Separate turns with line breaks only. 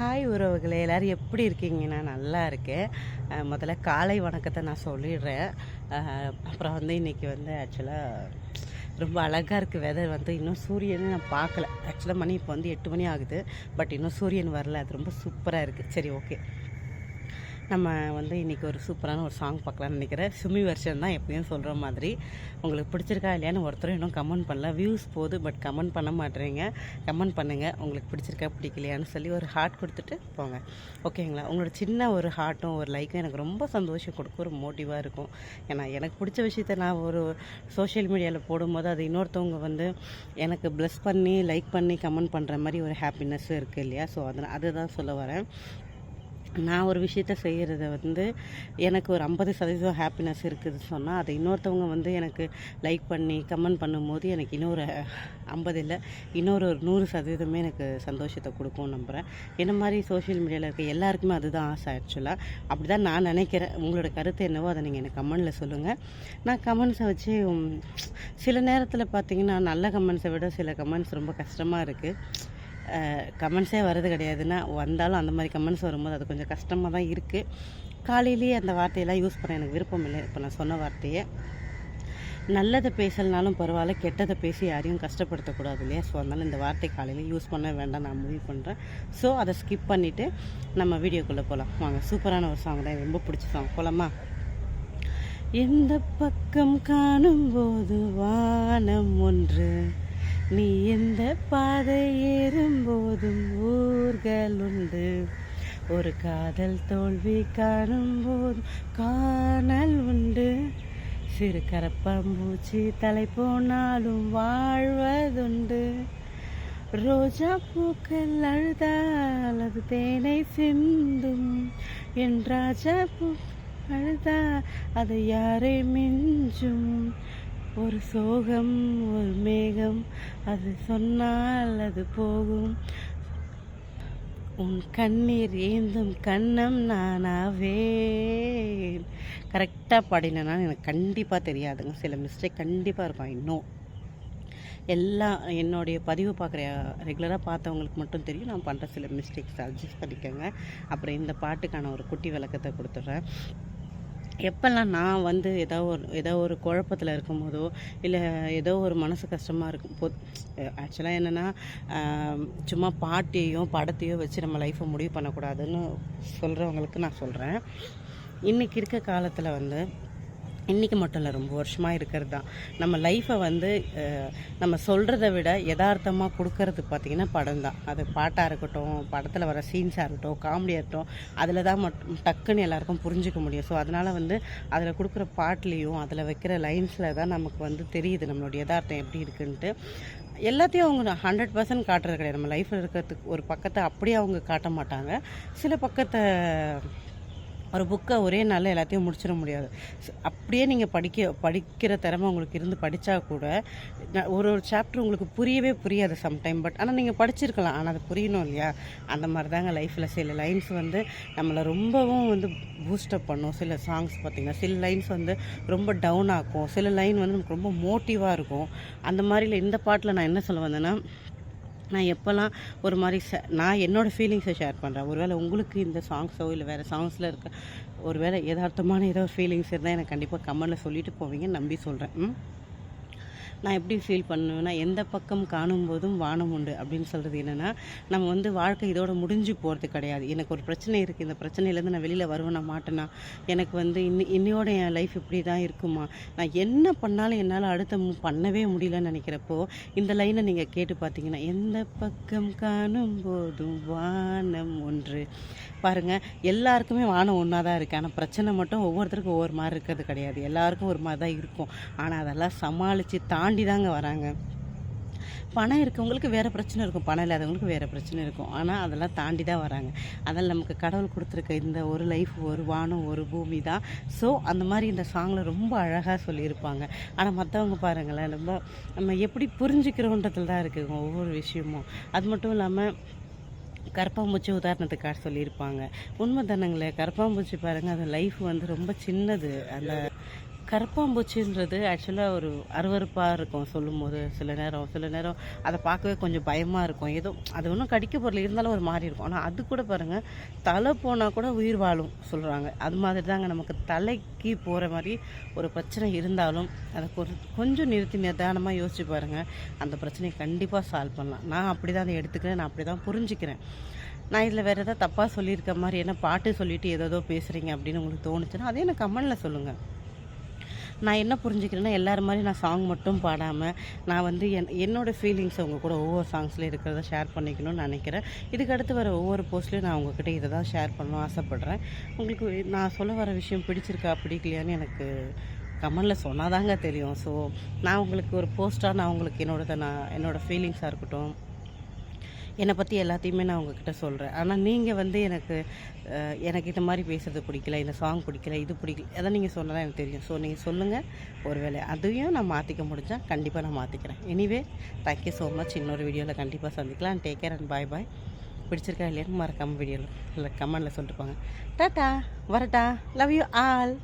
Hi உறவுகளே எல்லோரும் எப்படி இருக்கீங்க நான் நல்லா இருக்கேன் முதல்ல காலை வணக்கத்தை நான் சொல்லிடுறேன். அப்புறம் வந்து இன்றைக்கி வந்து ஆக்சுவலாக ரொம்ப அழகாக இருக்குது வெதர் வந்து. இன்னும் சூரியனை நான் பார்க்கல. ஆக்சுவலாக மணி இப்போ வந்து எட்டு மணி ஆகுது. பட் இன்னும் சூரியன் வரல. அது ரொம்ப சூப்பராக இருக்குது சரி ஓகே நம்ம வந்து இன்றைக்கி ஒரு சூப்பரான ஒரு சாங் பார்க்கலாம்னு நினைக்கிறேன். சுமி வெர்ஷன் தான் எப்பயும் சொல்கிற மாதிரி. உங்களுக்கு பிடிச்சிருக்கா இல்லையான்னு ஒருத்தரும் இன்னும் கமெண்ட் பண்ணல. வியூஸ் போகுது பட் கமெண்ட் பண்ண மாட்டேறீங்க. கமெண்ட் பண்ணுங்கள் உங்களுக்கு பிடிச்சிருக்கா பிடிக்கலையான்னு சொல்லி ஒரு ஹார்ட் கொடுத்துட்டு போங்க. ஓகேங்களா உங்களோட சின்ன ஒரு ஹார்ட்டும் ஒரு லைக்கும் எனக்கு ரொம்ப சந்தோஷம் கொடுக்கும். ஒரு மோட்டிவாக இருக்கும். ஏன்னா எனக்கு பிடிச்ச விஷயத்த நான் ஒரு சோஷியல் மீடியாவில் போடும்போது அது இன்னொருத்தவங்க வந்து எனக்கு ப்ளஸ் பண்ணி லைக் பண்ணி கமெண்ட் பண்ணுற மாதிரி ஒரு ஹாப்பினஸ்ஸும் இருக்குது இல்லையா? ஸோ அதனால் அதுதான் சொல்ல வரேன். நான் ஒரு விஷயத்த செய்கிறத வந்து எனக்கு ஒரு ஐம்பது சதவீதம் ஹாப்பினஸ் இருக்குதுன்னு சொன்னால் அதை இன்னொருத்தவங்க வந்து எனக்கு லைக் பண்ணி கமெண்ட் பண்ணும்போது எனக்கு இன்னொரு ஐம்பது இல்லை இன்னொரு ஒரு நூறு சதவீதமே எனக்கு சந்தோஷத்தை கொடுக்கும் நம்புகிறேன் என்ன மாதிரி சோஷியல் மீடியாவில் இருக்க எல்லாருக்குமே அதுதான் ஆசை ஆக்சுவலாக அப்படி தான் நான் நினைக்கிறேன். உங்களோட கருத்து என்னவோ அதை நீங்கள் எனக்கு கமெண்டில் சொல்லுங்கள் நான் கமெண்ட்ஸை வச்சு சில நேரத்தில் பார்த்தீங்கன்னா நல்ல கமெண்ட்ஸை விட சில கமெண்ட்ஸ் ரொம்ப கஷ்டமாக இருக்குது கமெண்ட்ஸே வர்றது கிடையாதுன்னா வந்தாலும் அந்த மாதிரி கமெண்ட்ஸ் வரும்போது அது கொஞ்சம் கஷ்டமாக தான் இருக்குது காலையிலேயே அந்த வார்த்தையெல்லாம் யூஸ் பண்ண எனக்கு விருப்பம் இல்லை. இப்போ நான் சொன்ன வார்த்தையை. நல்லதை பேசலனாலும் பரவாயில்ல கெட்டதை பேசி யாரையும் கஷ்டப்படுத்தக்கூடாது இல்லையா? ஸோ அதனால் இந்த வார்த்தை காலையில் யூஸ் பண்ண வேண்டாம் நான் முடிவு பண்ணுறேன் ஸோ அதை ஸ்கிப் பண்ணிவிட்டு நம்ம வீடியோக்குள்ளே போகலாம் வாங்க சூப்பரான ஒரு சாங் தான். ரொம்ப பிடிச்ச சாங் போகலாமா எந்த பக்கம் காணும்போது வானம் ஒன்று நீ எந்த பாதை ஏறும்போதும் ஊர்கள் உண்டு ஒரு காதல் தோல்வி காணும்போதும் காணல் உண்டு. சிறு கரப்பாம்பூச்சி தலை போனாலும் வாழ்வதுண்டு. ரோஜா பூக்கள் அழுதால் அது தேனை சிந்தும். என் ராஜா பூ அழுதா அது யாரை மிஞ்சும்? ஒரு சோகம் ஒரு மேகம் அது சொன்னால் அது போகும். உன் கண்ணீர் ஏந்தும் கண்ணம் நானாவே கரெக்டாக பாடினேன்னா எனக்கு கண்டிப்பாக தெரியாதுங்க. சில மிஸ்டேக் கண்டிப்பாக இருக்கும் இன்னும் எல்லாம் என்னுடைய பதிவு பார்க்குற ரெகுலராக பார்த்தவங்களுக்கு மட்டும் தெரியும். நான் பண்ணுற சில மிஸ்டேக்ஸ் அட்ஜஸ்ட் பண்ணிக்கோங்க. அப்புறம் இந்த பாட்டுக்கான ஒரு குட்டி விளக்கத்தை கொடுத்துட்றேன். எப்போல்லாம் நான் வந்து ஏதோ ஒரு ஏதோ ஒரு குழப்பத்தில் இருக்கும்போதோ இல்லை ஏதோ ஒரு மனசு கஷ்டமாக இருக்கும் போ ஆக்சுவலாக என்னென்னா சும்மா பாட்டையும் படத்தையோ வச்சு நம்ம லைஃப்பை முடிவு பண்ணக்கூடாதுன்னு சொல்கிறவங்களுக்கு நான் சொல்கிறேன் இன்றைக்கி இருக்க காலத்தில் வந்து இன்றைக்கி மட்டும் இல்லை ரொம்ப வருஷமாக இருக்கிறது தான் நம்ம லைஃப்பை வந்து நம்ம சொல்கிறத விட யதார்த்தமாக கொடுக்கறது பார்த்திங்கன்னா படம் தான் அது பாட்டாக இருக்கட்டும் படத்தில் வர சீன்ஸாக இருக்கட்டும் காமெடியாக இருக்கட்டும் அதில் தான் மட்டும் டக்குன்னு எல்லாருக்கும் புரிஞ்சுக்க முடியும். ஸோ அதனால் வந்து அதில் கொடுக்குற பாட்லேயும் அதில் வைக்கிற லைன்ஸில் தான் நமக்கு வந்து தெரியுது நம்மளுடைய யதார்த்தம் எப்படி இருக்குன்ட்டு. எல்லாத்தையும் அவங்க ஹண்ட்ரட் பர்சன்ட் காட்டுறது கிடையாது. நம்ம லைஃப்பில் இருக்கிறதுக்கு ஒரு பக்கத்தை அப்படியே அவங்க காட்ட மாட்டாங்க. சில பக்கத்தை ஒரு புக்கை ஒரே நாளில் எல்லாத்தையும் முடிச்சிட முடியாது. அப்படியே நீங்கள் படிக்க படிக்கிற திறமை உங்களுக்கு இருந்து படித்தா கூட ஒரு ஒரு சாப்டர் உங்களுக்கு புரியவே புரியாது சம்டைம் பட் ஆனால் நீங்கள் படிச்சிருக்கலாம். ஆனால் அது புரியணும் இல்லையா? அந்த மாதிரி தாங்க லைஃப்பில் சில லைன்ஸ் வந்து நம்மளை ரொம்பவும் வந்து பூஸ்டப் பண்ணும். சில சாங்ஸ் பார்த்திங்கன்னா சில லைன்ஸ் வந்து ரொம்ப டவுன் ஆக்கும். சில லைன் வந்து நமக்கு ரொம்ப மோட்டிவாக இருக்கும். அந்த மாதிரில இந்த பாட்டில் நான் என்ன சொல்ல வந்தேன்னா நான் எப்போல்லாம் ஒரு மாதிரி ச நான் என்னோடய ஃபீலிங்ஸை ஷேர் பண்ணுறேன் ஒருவேளை உங்களுக்கு இந்த சாங்ஸோ இல்லை வேறு சாங்ஸில் இருக்க ஒரு வேளை யதார்த்தமான ஏதோ ஃபீலிங்ஸ் இருந்தால் எனக்கு கண்டிப்பாக கமெண்டில் சொல்லிட்டு போவீங்க நம்பி சொல்கிறேன் ம்? நான் எப்படி ஃபீல் பண்ணுவேன்னா எந்த பக்கம் காணும் போதும் வானம் உண்டு அப்படின்னு சொல்கிறது என்னென்னா நம்ம வந்து வாழ்க்கை இதோட முடிஞ்சு போகிறது கிடையாது. எனக்கு ஒரு பிரச்சனை இருக்குது இந்த பிரச்சனையிலேருந்து நான் வெளியில் வருவேன் மாட்டேனா? எனக்கு வந்து இன்னி இன்னையோட என் லைஃப் இப்படி தான் இருக்குமா? நான் என்ன பண்ணாலும் என்னால் அடுத்த பண்ணவே முடியலன்னு நினைக்கிறப்போ இந்த லைனை நீங்கள் கேட்டு பார்த்தீங்கன்னா எந்த பக்கம் காணும் போதும் வானம் ஒன்று. பாருங்கள் எல்லாருக்குமே வானம் ஒன்றா தான் இருக்குது ஆனால் பிரச்சனை மட்டும் ஒவ்வொருத்தருக்கும் ஒவ்வொரு மாதிரி இருக்கிறது கிடையாது. எல்லாருக்கும் ஒரு மாதிரி தான் இருக்கும். ஆனால் அதெல்லாம் சமாளித்து தாண்டி தாங்க வராங்க. பணம் இருக்கவங்களுக்கு வேறு பிரச்சனை இருக்கும். பணம் இல்லாதவங்களுக்கு வேறு பிரச்சனை இருக்கும். ஆனால் அதெல்லாம் தாண்டி தான் வராங்க. அதெல்லாம் நமக்கு கடவுள் கொடுத்துருக்க இந்த ஒரு லைஃப் ஒரு வானம் ஒரு பூமி தான். ஸோ அந்த மாதிரி இந்த சாங்கில் ரொம்ப அழகாக சொல்லியிருப்பாங்க. ஆனால் மற்றவங்க பாருங்களேன் ரொம்ப நம்ம எப்படி புரிஞ்சுக்கிறோன்றதுல தான் இருக்குது ஒவ்வொரு விஷயமும். அது மட்டும் இல்லாமல் கரப்பாம்பூச்சி உதாரணத்துக்காக சொல்லியிருப்பாங்க. உண்மை தானங்களே கரப்பாம்பூச்சி பாருங்கள் அது லைஃப் வந்து ரொம்ப சின்னது. அந்த கருப்பாம்பூச்சின்றது ஆக்சுவலாக ஒரு அருவருப்பாக இருக்கும் சொல்லும்போது சில நேரம். சில நேரம் அதை பார்க்கவே கொஞ்சம் பயமாக இருக்கும். ஏதோ அது ஒன்றும் கடிக்க பொருள் இருந்தாலும் ஒரு மாதிரி இருக்கும். ஆனால் அது கூட பாருங்கள் தலை போனால் கூட உயிர் வாழும் சொல்கிறாங்க அது மாதிரி தாங்க நமக்கு தலைக்கு போகிற மாதிரி ஒரு பிரச்சனை இருந்தாலும் அதை ஒரு கொஞ்சம் நிறுத்தி நிதானமாக யோசிச்சு பாருங்கள் அந்த பிரச்சனையை கண்டிப்பாக சால்வ் பண்ணலாம். நான் அப்படி தான் அதை எடுத்துக்கிறேன். நான் அப்படி தான் புரிஞ்சுக்கிறேன். நான் இதில் வேறு எதாவது தப்பாக சொல்லியிருக்க மாதிரி என்ன பாட்டு சொல்லிட்டு ஏதோ பேசுகிறீங்க அப்படின்னு உங்களுக்கு தோணுச்சுன்னா அதே எனக்கு கமெண்டில் சொல்லுங்கள் நான் என்ன புரிஞ்சுக்கிறேன்னா எல்லாரும் மாதிரி நான் சாங் மட்டும் பாடாமல் நான் வந்து என் என்னோடய ஃபீலிங்ஸ் அவங்க கூட ஒவ்வொரு சாங்ஸ்லேயும் இருக்கிறத ஷேர் பண்ணிக்கணும்னு நினைக்கிறேன். இதுக்கு அடுத்து வர ஒவ்வொரு போஸ்ட்லேயும் நான் உங்ககிட்ட இதை தான் ஷேர் பண்ணணும் ஆசைப்பட்றேன். உங்களுக்கு நான் சொல்ல வர விஷயம் பிடிச்சிருக்கா பிடிக்கலையான்னு எனக்கு கமெண்டில் சொன்னாதாங்க தெரியும். ஸோ நான் உங்களுக்கு ஒரு போஸ்ட்டாக நான் உங்களுக்கு என்னோடத நான் என்னோடய ஃபீலிங்ஸாக இருக்கட்டும் என்னை பற்றி எல்லாத்தையுமே நான் உங்ககிட்ட சொல்கிறேன் ஆனால் நீங்கள் வந்து எனக்கு எனக்கு இந்த மாதிரி பேசுறது பிடிக்கல இந்த சாங் பிடிக்கல இது பிடிக்கல அதை நீங்கள் சொன்னதான் எனக்கு தெரியும். ஸோ நீங்கள் சொல்லுங்கள் ஒருவேளை அதையும் நான் மாற்றிக்க முடிஞ்சால் கண்டிப்பாக நான் மாற்றிக்கிறேன் எனிவே தேங்க்யூ ஸோ மச் இன்னொரு வீடியோவில் கண்டிப்பாக சந்திக்கலாம். Take care and bye bye பிடிச்சிருக்கா இல்லையான்னு மறக்காமல் வீடியோவில் இல்லை கமெண்டில் சொல்லிட்டு போங்க. டாட்டா வரட்டா. Love you all